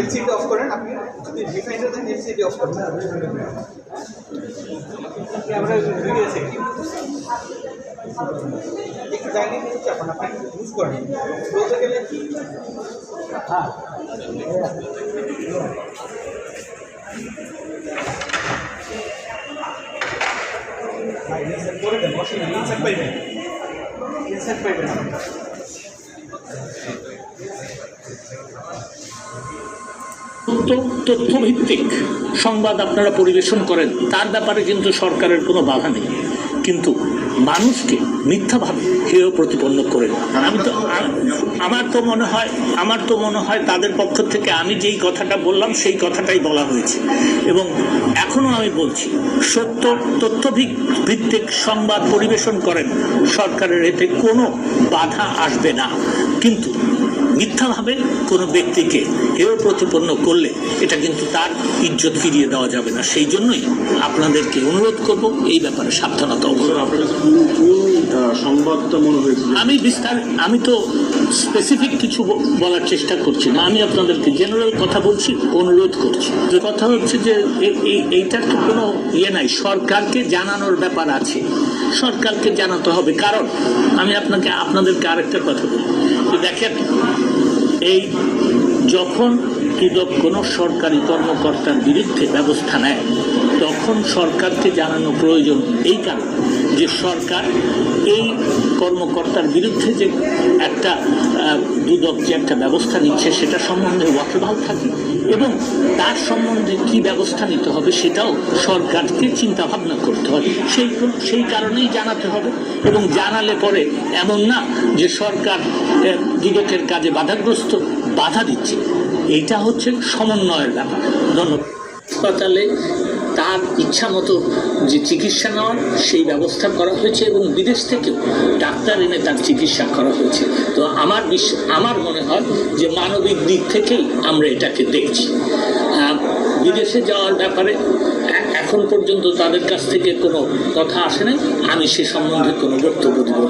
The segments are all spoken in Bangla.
এলসিডি অফ করেন, আপনি যদি ডিফাইন্ডার দেন এলসিডি অফ করেন। ক্যামেরা ভিডিও আছে কি একটু ডাইনিং চাপান, আপনি ইউজ করেন। বলতে ভাই তথ্যভিত্তিক সংবাদ আপনারা পরিবেশন করেন, তার ব্যাপারে কিন্তু সরকারের কোনো বাধা নেই। কিন্তু মানুষকে মিথ্যাভাবে হেয় প্রতিপন্ন করেন আমি তো আমার তো মনে হয়, আমার তো মনে হয় তাদের পক্ষ থেকে আমি যেই কথাটা বললাম, সেই কথাটাই বলা হয়েছে। এবং এখনও আমি বলছি, সত্য তথ্য ভিত্তিক সংবাদ পরিবেশন করেন সরকারের এতে কোনো বাধা আসবে না। কিন্তু মিথ্যাভাবে কোনো ব্যক্তিকে হেয় প্রতিপন্ন করলে এটা কিন্তু তার ইজ্জত ফিরিয়ে দেওয়া যাবে না। সেই জন্যই আপনাদেরকে অনুরোধ করব এই ব্যাপারে সাবধানতা আমি বিস্তার আমি তো স্পেসিফিক কিছু বলার চেষ্টা করছি না। আমি আপনাদেরকে জেনারেল কথা বলছি অনুরোধ করছি। যে কথা হচ্ছে যে এইটার তো কোনো ইয়ে নাই। সরকারকে জানানোর ব্যাপার আছে। সরকারকে জানাতে হবে। কারণ আমি আপনাকে আপনাদেরকে আরেকটা কথা বলি। দেখেন এই যখন কৃতজ্ঞ কোনো সরকারি কর্মকর্তার বিরুদ্ধে ব্যবস্থা নেয় তখন সরকারকে জানানো প্রয়োজন এই কারণে যে সরকার এই কর্মকর্তার বিরুদ্ধে যে একটা দুদক যে একটা ব্যবস্থা নিচ্ছে, সেটা সম্বন্ধে ওয়াকিবহাল থাকে এবং তার সম্বন্ধে কি ব্যবস্থা নিতে হবে সেটাও সরকারকে চিন্তা ভাবনা করতে হবে। সেই সেই কারণেই জানাতে হবে এবং জানালে পরে এমন না যে সরকার দুদকের কাজে বাধাগ্রস্ত, বাধা দিচ্ছে। এইটা হচ্ছে সমন্বয়ের ব্যাপার। ধন্যবাদ। হাসপাতালে তার ইচ্ছা মতো যে চিকিৎসা নেওয়ার সেই ব্যবস্থা করা হয়েছে এবং বিদেশ থেকেও ডাক্তার এনে তার চিকিৎসা করা হয়েছে। তো আমার বিশ্ব আমার মনে হয় যে মানবিক দিক থেকেই আমরা এটাকে দেখছি। বিদেশে যাওয়ার ব্যাপারে এখন পর্যন্ত তাদের কাছ থেকে কোনো কথা আসে নাই। আমি সে সম্বন্ধে কোনো বক্তব্য দেব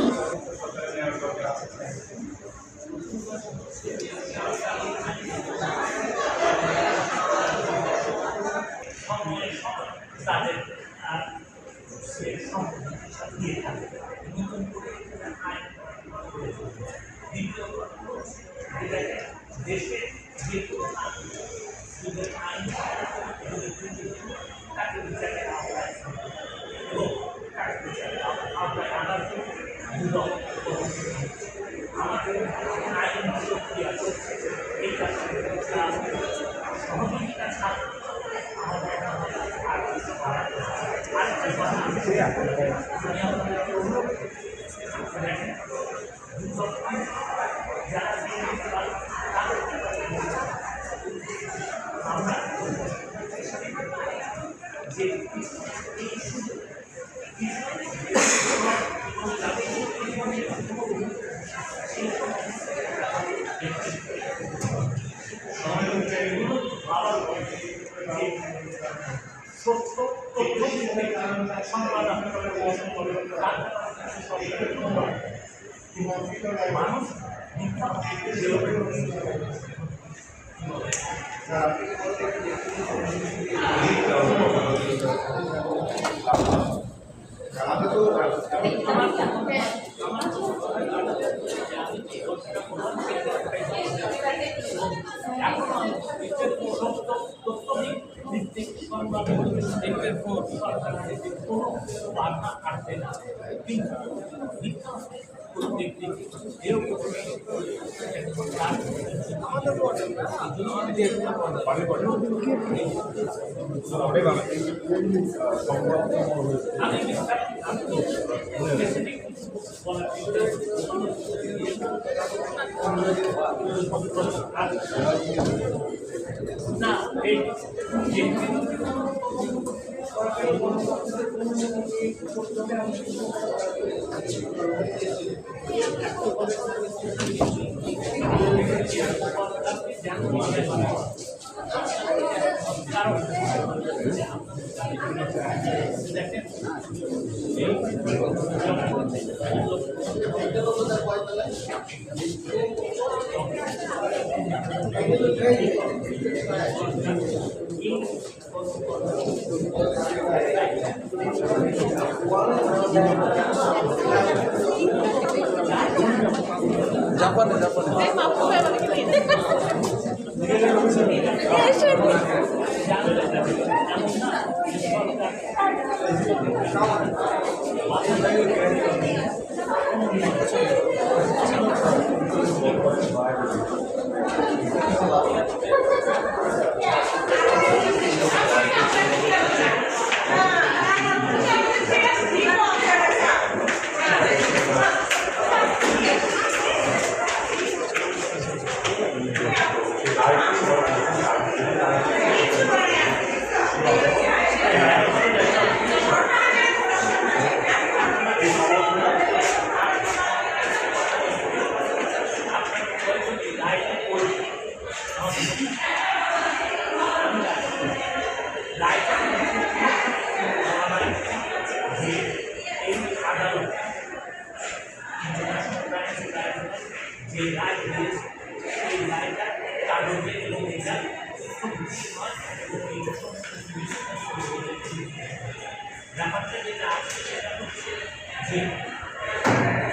তাদের দিয়ে থাকে। নতুন করে আইন দ্বিতীয় দেশে যে কোনো আইন তাকে এবং তাকে বিচারে আনার জন্য মানুষ দেখবেন কোনো বাধা কাটবে না। কিন্তু না এই সরকারি গণতন্ত্রের কোনো সঙ্গে উদ্যোগে আমি কারণ দিয়েছে সেই রায়টা কাগজে ব্যাপারটা যেটা আছে সেটা হচ্ছে যে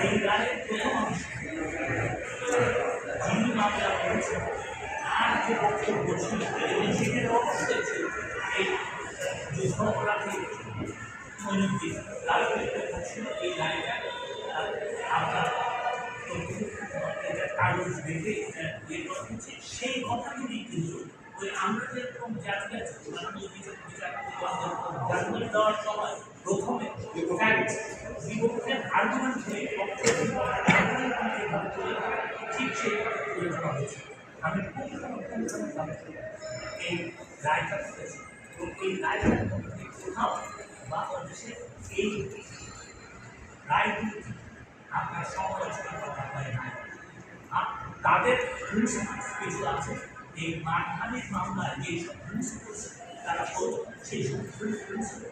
এই রায়ের প্রথম অংশ যিনি মামলা করেছেন আর যে বক্তব্য ছিল এবং সেখানে অবশ্যই ছিল এই ছিল এই রায়টা কাগজ দেখে ইয়ে করা হচ্ছে, সেই কথাগুলি কিন্তু। ওই আমরা যেরকম জাতীয় মাননীয় বিচার জাতীয় দেওয়ার সময় প্রথমে বিপক্ষের আর্গুমেন্ট হয়ে, ঠিক হয়েছে। আমি এই রায়টা করেছি। তো এই মধ্যে কোথাও বাংলাদেশে এই রায়গুলি আপনার সমালোচনা করা হয় না তাদের কিছু আছে এই মানহানির মামলায় যেসব প্রিন্সিপাল তারা বলতো সেই সব প্রিন্সিপাল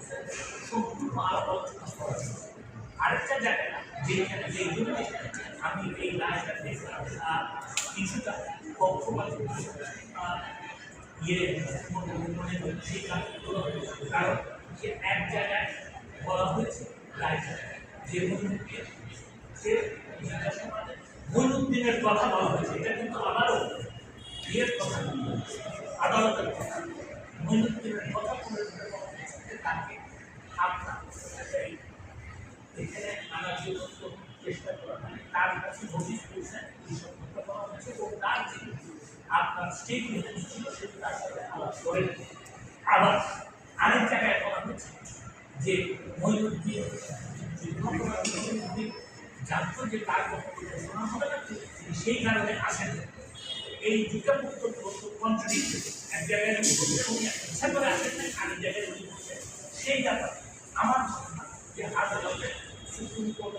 সম্পূর্ণ। আরেকটা জায়গা, যেখানে যে জন্য আমি এই রায়টা দেখলাম কিছুটা পক্ষপাত ইয়ে মনে হচ্ছে কারণ যে এক জায়গায় বলা হয়েছে রায়টা, যে মহিলাকে সে মইনুদ্দিনের কথা বলা হয়েছে। এটা কিন্তু আবারও বিয়ের কথা আদালতের কথা। মইনুদ্দিনের কথা তাকে আপনার এখানে চেষ্টা করা তার কাছে কথা বলা হয়েছে, এবং তার যে আপনার স্টেটমেন্ট ছিল তার সাথে আবার আরেক হয়েছে যে জানতো যে তার বক্তব্য শোনা হবে না সেই কারণে আসেন। এই দুটা বক্তব্য কন্ট্রাডিক্ট এক জায়গায় উনি আসেন না আরেক জায়গায় সেই ব্যাপার আমার ধারণা যে আদালতে সুপ্রিম কোর্ট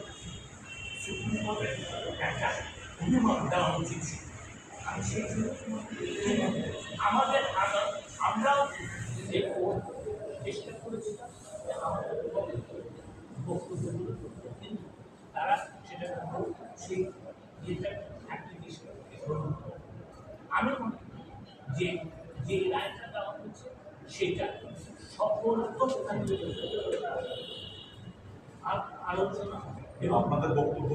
সুপ্রিম কোর্টের একটা অনুমান দেওয়া উচিত আমি সেই জন্য আমাদের আদালত আমরাও যে কোর্ট চেষ্টা করেছিলাম যে আমাদের বক্তব্যগুলো করতে। কিন্তু তারা সেটা কোনো সেই অ্যাপ্লিকেশন। আমি মনে যে যে রায়টা দেওয়া হচ্ছে সেটা সকল আলোচনা এবং আপনাদের বক্তব্য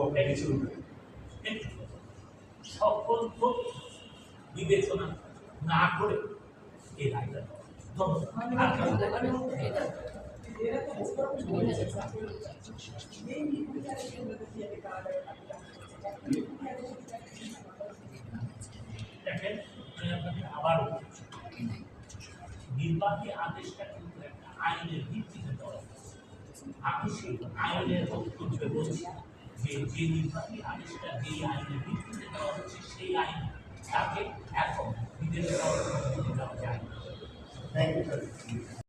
সকল বিবেচনা না করে এই রায়টা ধন্যবাদ দেখেন নির্বাহী আদেশটা কিন্তু একটা আইনের ভিত্তিতে আমি সেই আইনের বক্তব্যে বলছি যে যে নির্বাহী আদেশটা যে আইনের ভিত্তিতে দেওয়া হচ্ছে সেই আইন তাকে এখন বিদেশে দেওয়া যায় থ্যাংক